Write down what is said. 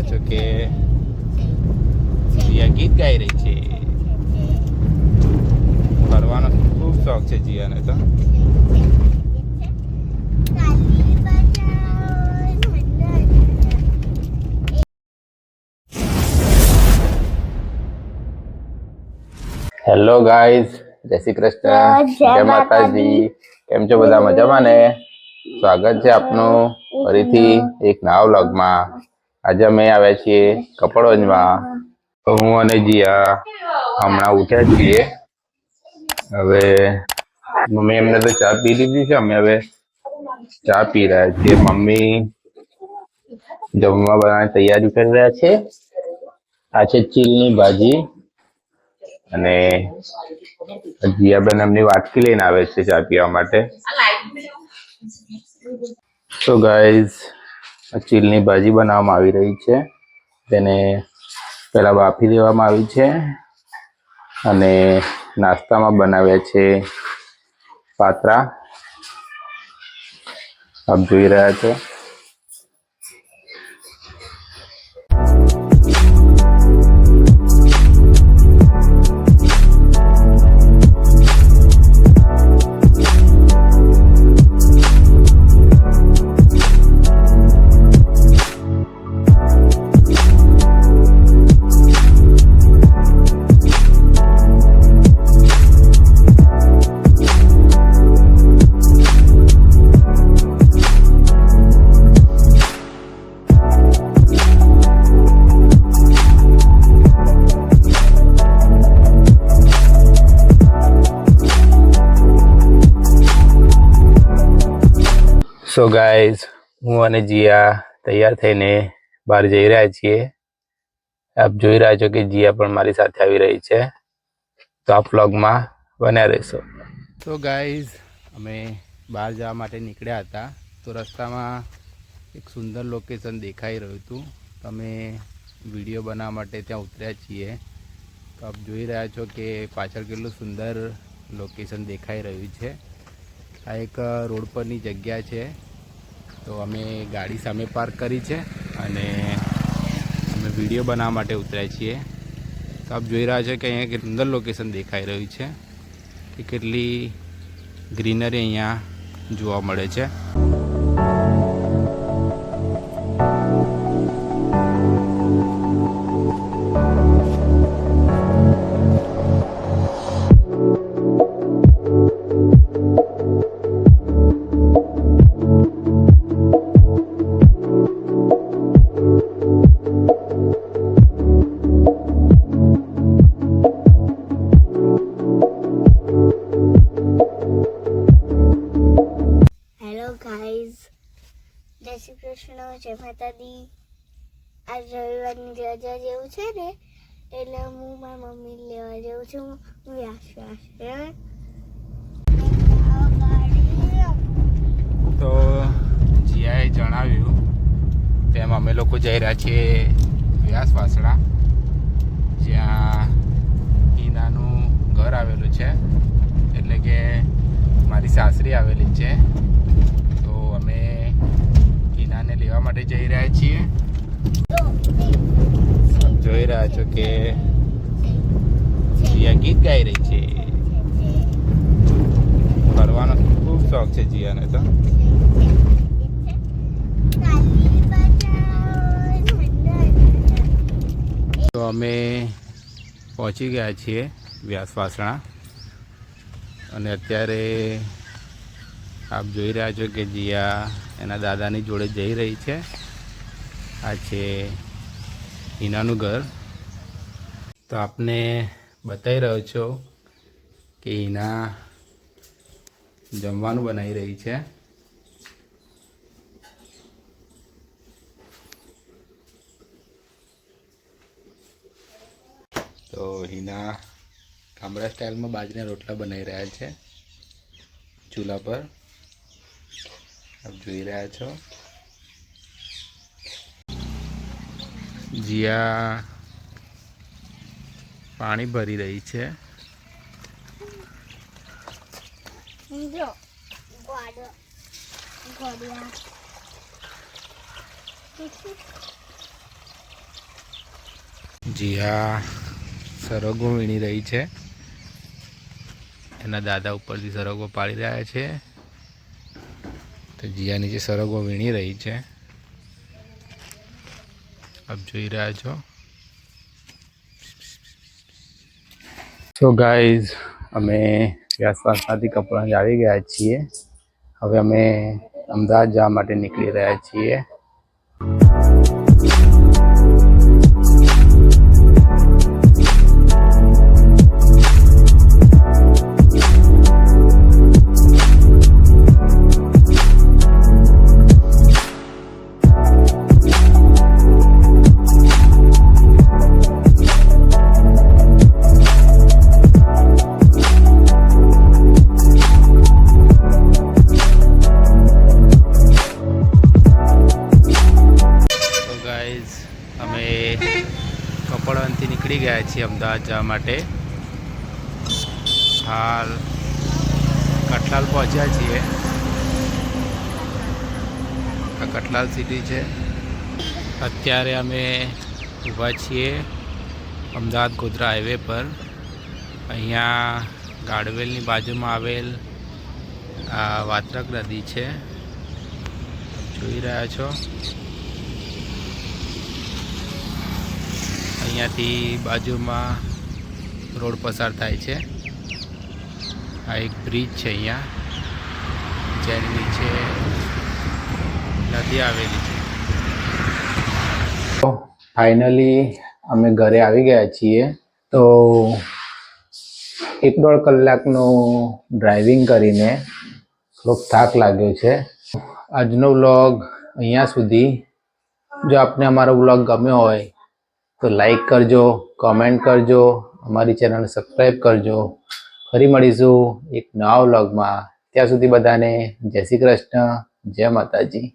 રહ્યા છો કે જીયા ગીત ગાઈ રહી છે. ફરવાનો ખૂબ શોખ છે જીયાને તો. હેલો ગાઈઝ જય શ્રી કૃષ્ણ. જય માતાજી. કેમ છો બધા મજામાં ને? સ્વાગત છે આપનું. ફરીથી એક નવા વ્લોગમાં. આજે અમે આવ્યા છીએ કપડવંજમાં. હું અને જીયા હમણાં ઉઠ્યા છીએ. હવે મમ્મી એમને તો ચા પી લીધી છે. અમે હવે ચા પી રહ્યા છીએ. મમ્મી જમવા બનાવવાની તૈયારી કરી રહ્યા છે. આ છે ચીલની ભાજી. અને જીયાબેન એમની વાટકી લઈને આવે છે ચા પીવા માટે. તો ગાઈઝ ચીલની ભાજી બનાવવામાં આવી રહી છે. તેને પહેલાં બાફી દેવામાં આવી છે અને નાસ્તામાં બનાવ્યા છે પાત્રા. આપ જોઈ રહ્યા છો. સો ગાઈઝ હું અને જીયા તૈયાર થઈને બહાર જઈ રહ્યા છીએ. આપ જોઈ રહ્યા છો કે જીયા પણ મારી સાથે આવી રહી છે. તો આ વ્લોગમાં બન્યા રહેશો. તો ગાઈઝ અમે બહાર જવા માટે નીકળ્યા હતા. તો રસ્તામાં એક સુંદર લોકેશન દેખાઈ રહ્યું હતું. તો અમે વીડિયો બનાવવા માટે ત્યાં ઉતર્યા છીએ. તો આપ જોઈ રહ્યા છો કે પાછળ કેટલું સુંદર લોકેશન દેખાઈ રહ્યું છે. આ એક રોડ પરની જગ્યા છે. તો અમે ગાડી સામે પાર્ક કરી છે અને અમે વીડિયો બનાવવા માટે ઉતર્યા છીએ. તો આપ જોઈ રહ્યા છો કે અહીંયા એક સુંદર લોકેશન દેખાઈ રહ્યું છે કે કેટલી ગ્રીનરી અહીંયા જોવા મળે છે. કૃષ્ણ જય માતાજી. આજ રવિવારની રજા જેવું છે ને, એટલે હું મારા મમ્મી લેવા જઉં છું. હું વ્યાસ તો જીયાએ જણાવ્યું, તેમ અમે લોકો જઈ રહ્યા છીએ વ્યાસ વાસણા, જ્યાં ઈનાનું ઘર આવેલું છે. એટલે કે મારી સાસરી આવેલી છે તો અમે ઈનાને લેવા માટે જઈ રહ્યા છીએ આપ જોઈ રહ્યા છો કે જીયા ગીત ગાઈ રહી છે. ફરવાનો ખૂબ શોખ છે જીયાને તો. તો અમે પહોંચી ગયા છીએ વ્યાસ વાસણા. અને અત્યારે આપ જોઈ રહ્યા છો કે જીયા એના દાદાની જોડે જઈ રહી છે. આ છે હિનાનું ઘર. તો આપને બતાવી રહ્યો છો કે એના જમવાનું બનાવી રહી છે. તો હિના ગામડા સ્ટાઇલમાં બાજરીના રોટલા બનાવી રહ્યા છે. ચૂલા પર. આપ જોઈ રહ્યા છો. જીયા પાણી ભરી રહી છે. જો ગોડો ગોડિયા જીયા સરગવો વીણી રહી છે. એના દાદા ઉપરથી સરોગો પાડી રહ્યા છે. તો જીયા નીચે સરોગો વીણી રહી છે. આપ જોઈ રહ્યા છો. સો ગાઈઝ અમે વ્યાસવાસમાંથી કપડાં આવી ગયા છીએ. હવે અમે અમદાવાદ જવા માટે નીકળી રહ્યા છીએ. ગાઈઝ અમે કપડવનથી નીકળી ગયા છીએ અમદાવાદ જવા માટે. હાલ કઠલાલ પહોંચ્યા છીએ. આ કઠલાલ સિટી છે. અત્યારે અમે ઊભા છીએ અમદાવાદ ગોધરા હાઈવે પર. અહીંયા ગાડવેલની બાજુમાં આવેલ આ વાત્રક નદી છે. જોઈ રહ્યા છો. અહીંયાથી બાજુમાં રોડ પસાર થાય છે. આ એક બ્રિજ છે અહીંયા, જેની નીચે નદી આવેલી છે. ફાઇનલી અમે ઘરે આવી ગયા છીએ. તો એક દોઢ કલાકનું ડ્રાઇવિંગ કરીને થોડોક થાક લાગ્યો છે. આજનો વ્લોગ અહીંયા સુધી. જો આપને અમારો વ્લોગ ગમ્યો હોય તો લાઈક કરજો કમેન્ટ કરજો, અમારી ચેનલ સબસ્ક્રાઈબ કરજો. ફરી મળીશું એક નવા વ્લોગમાં ત્યાં સુધી બધાને જય શ્રી કૃષ્ણ, જય માતાજી.